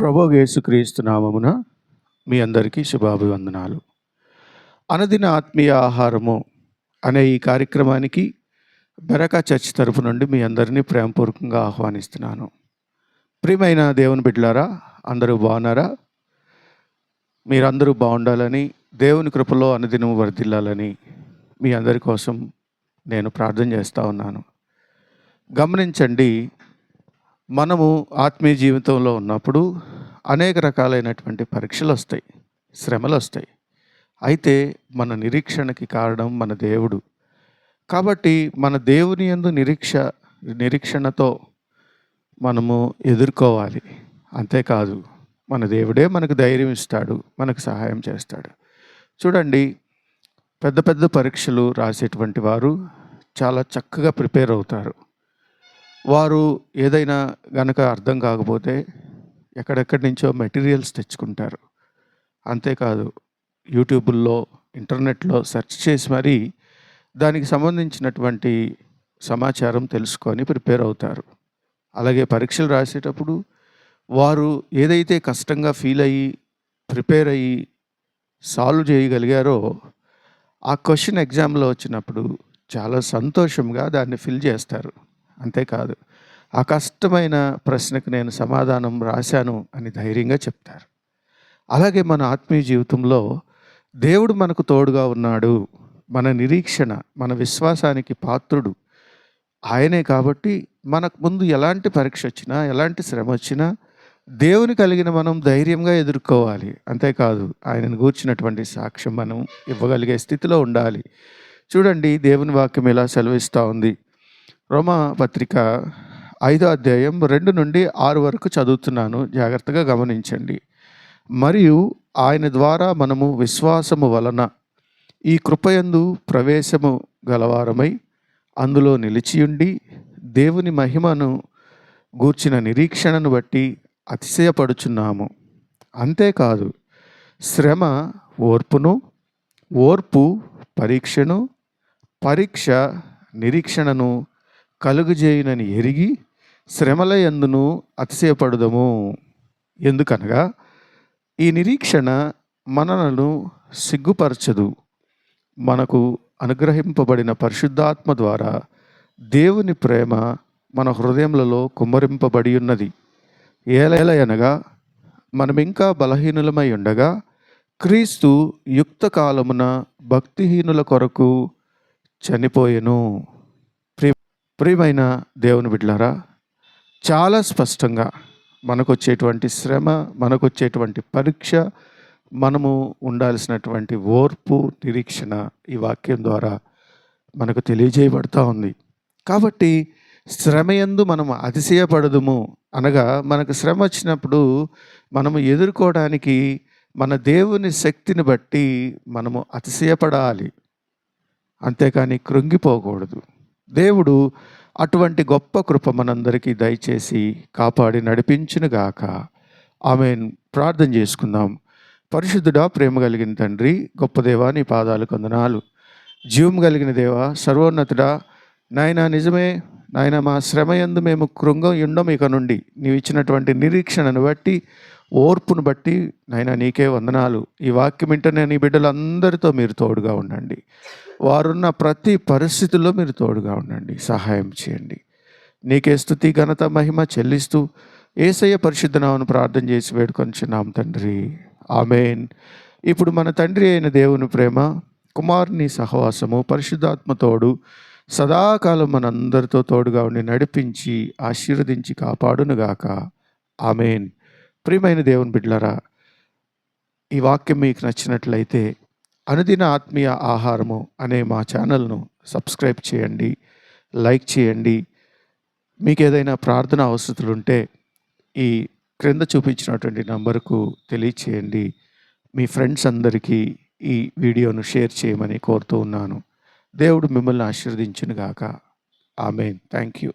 ప్రభు యేసుక్రీస్తు నామమున మీ అందరికీ శుభాభివందనాలు. అనదిన ఆత్మీయ ఆహారము అనే ఈ కార్యక్రమానికి బెరకా చర్చ్ తరపు నుండి మీ అందరినీ ప్రేమపూర్వకంగా ఆహ్వానిస్తున్నాను. ప్రియమైన దేవుని బిడ్డలారా అందరూ బాగున్నారా? మీరందరూ బాగుండాలని దేవుని కృపలో అనుదినం వర్ధిల్లాలని మీ అందరి కోసం నేను ప్రార్థన చేస్తూ ఉన్నాను. గమనించండి మనము ఆత్మీయ జీవితంలో ఉన్నప్పుడు అనేక రకాలైనటువంటి పరీక్షలు వస్తాయి శ్రమలు వస్తాయి. అయితే మన నిరీక్షణకి కారణం మన దేవుడు. కాబట్టి మన దేవుని యందు నిరీక్ష నిరీక్షణతో మనము ఎదుర్కోవాలి. అంతేకాదు మన దేవుడే మనకు ధైర్యం ఇస్తాడు మనకు సహాయం చేస్తాడు. చూడండి పెద్ద పెద్ద పరీక్షలు రాసేటువంటి వారు చాలా చక్కగా ప్రిపేర్ అవుతారు. వారు ఏదైనా గనక అర్థం కాకపోతే ఎక్కడెక్కడి నుంచో మెటీరియల్స్ తెచ్చుకుంటారు. అంతేకాదు యూట్యూబుల్లో ఇంటర్నెట్లో సెర్చ్ చేసి మరీ దానికి సంబంధించినటువంటి సమాచారం తెలుసుకొని ప్రిపేర్ అవుతారు. అలాగే పరీక్షలు రాసేటప్పుడు వారు ఏదైతే కష్టంగా ఫీల్ అయ్యి ప్రిపేర్ అయ్యి సాల్వ్ చేయగలిగారో ఆ క్వశ్చన్ ఎగ్జామ్లో వచ్చినప్పుడు చాలా సంతోషంగా దాన్ని ఫిల్ చేస్తారు. అంతేకాదు. ఆ కష్టమైన ప్రశ్నకు నేను సమాధానం రాశాను అని ధైర్యంగా చెప్తారు. అలాగే మన ఆత్మీయ జీవితంలో దేవుడు మనకు తోడుగా ఉన్నాడు. మన నిరీక్షణ మన విశ్వాసానికి పాత్రుడు. ఆయనే కాబట్టి మనకు ముందు ఎలాంటి పరీక్ష వచ్చినా ఎలాంటి శ్రమ వచ్చినా దేవుని కలిగిన మనం ధైర్యంగా ఎదుర్కోవాలి. అంతేకాదు ఆయనను గూర్చినటువంటి సాక్ష్యం మనం ఇవ్వగలిగే స్థితిలో ఉండాలి. చూడండి దేవుని వాక్యం ఎలా సెలవిస్తూ ఉంది. రోమా పత్రిక ఐదో అధ్యాయం రెండు నుండి ఆరు వరకు చదువుతున్నాను. జాగ్రత్తగా గమనించండి. మరియు ఆయన ద్వారా మనము విశ్వాసము వలన ఈ కృపయందు ప్రవేశము గలవారమై అందులో నిలిచియుండి దేవుని మహిమను గూర్చిన నిరీక్షణను బట్టి అతిశయపడుచున్నాము. అంతేకాదు శ్రమ ఓర్పును ఓర్పు పరీక్షను పరీక్ష నిరీక్షణను కలుగుజేయునని ఎరిగి శ్రమల ఎందును అతిశయపడుదము. ఎందుకనగా ఈ నిరీక్షణ మనలను సిగ్గుపరచదు. మనకు అనుగ్రహింపబడిన పరిశుద్ధాత్మ ద్వారా దేవుని ప్రేమ మన హృదయములలో కుమ్మరింపబడి ఉన్నది ఏలయనగా మనం ఇంకా బలహీనులమై ఉండగా క్రీస్తు యుక్త కాలమున భక్తిహీనుల కొరకు చనిపోయెను. ప్రియమైన దేవుని బిడ్డలారా చాలా స్పష్టంగా మనకొచ్చేటువంటి శ్రమ మనకొచ్చేటువంటి పరీక్ష మనము ఉండాల్సినటువంటి ఓర్పు నిరీక్షణ ఈ వాక్యం ద్వారా మనకు తెలియజేయబడుతూ ఉంది. కాబట్టి శ్రమయందు మనం అతిశయపడదుము అనగా మనకు శ్రమ వచ్చినప్పుడు మనము ఎదుర్కోవడానికి మన దేవుని శక్తిని బట్టి మనము అతిశయపడాలి. అంతేకాని కృంగిపోకూడదు. దేవుడు అటువంటి గొప్ప కృప మనందరికీ దయచేసి కాపాడి నడిపించునుగాక. ఆమె ప్రార్థన చేసుకుందాం. పరిశుద్ధుడా ప్రేమ కలిగిన తండ్రి గొప్ప దేవా నీ పాదాలు కొందనాలు జీవం కలిగిన దేవ సర్వోన్నతుడా నాయన నిజమే నాయన మా శ్రమయందు మేము కృంగం ఉండం ఇక నుండి నీవు ఇచ్చినటువంటి నిరీక్షణను బట్టి ఓర్పును బట్టి నాయన నీకే వందనాలు. ఈ వాక్యం వింటనే నీ బిడ్డలందరితో మీరు తోడుగా ఉండండి. వారున్న ప్రతి పరిస్థితుల్లో మీరు తోడుగా ఉండండి. సహాయం చేయండి. నీకే స్థుతి ఘనత మహిమ చెల్లిస్తూ ఏసయ్య పరిశుద్ధనామను ప్రార్థన చేసి వేడుకొనిచున్నాం తండ్రి. ఆమెన్. ఇప్పుడు మన తండ్రి అయిన దేవుని ప్రేమ కుమారుని సహవాసము పరిశుద్ధాత్మతోడు సదాకాలం మనందరితో తోడుగా ఉండి నడిపించి ఆశీర్వదించి కాపాడునుగాక. ఆమెన్. ప్రియమైన దేవుని బిడ్డలరా ఈ వాక్యం మీకు నచ్చినట్లయితే అనుదిన ఆత్మీయ ఆహారము అనే మా ఛానల్ను సబ్స్క్రైబ్ చేయండి లైక్ చేయండి. మీకు ఏదైనా ప్రార్థన అవసరతలు ఉంటే ఈ క్రింద చూపించినటువంటి నంబరుకు తెలియచేయండి. మీ ఫ్రెండ్స్ అందరికీ ఈ వీడియోను షేర్ చేయమని కోరుతూ ఉన్నాను. దేవుడు మిమ్మల్ని ఆశీర్వదించునుగాక. ఆమెన్. Thank you.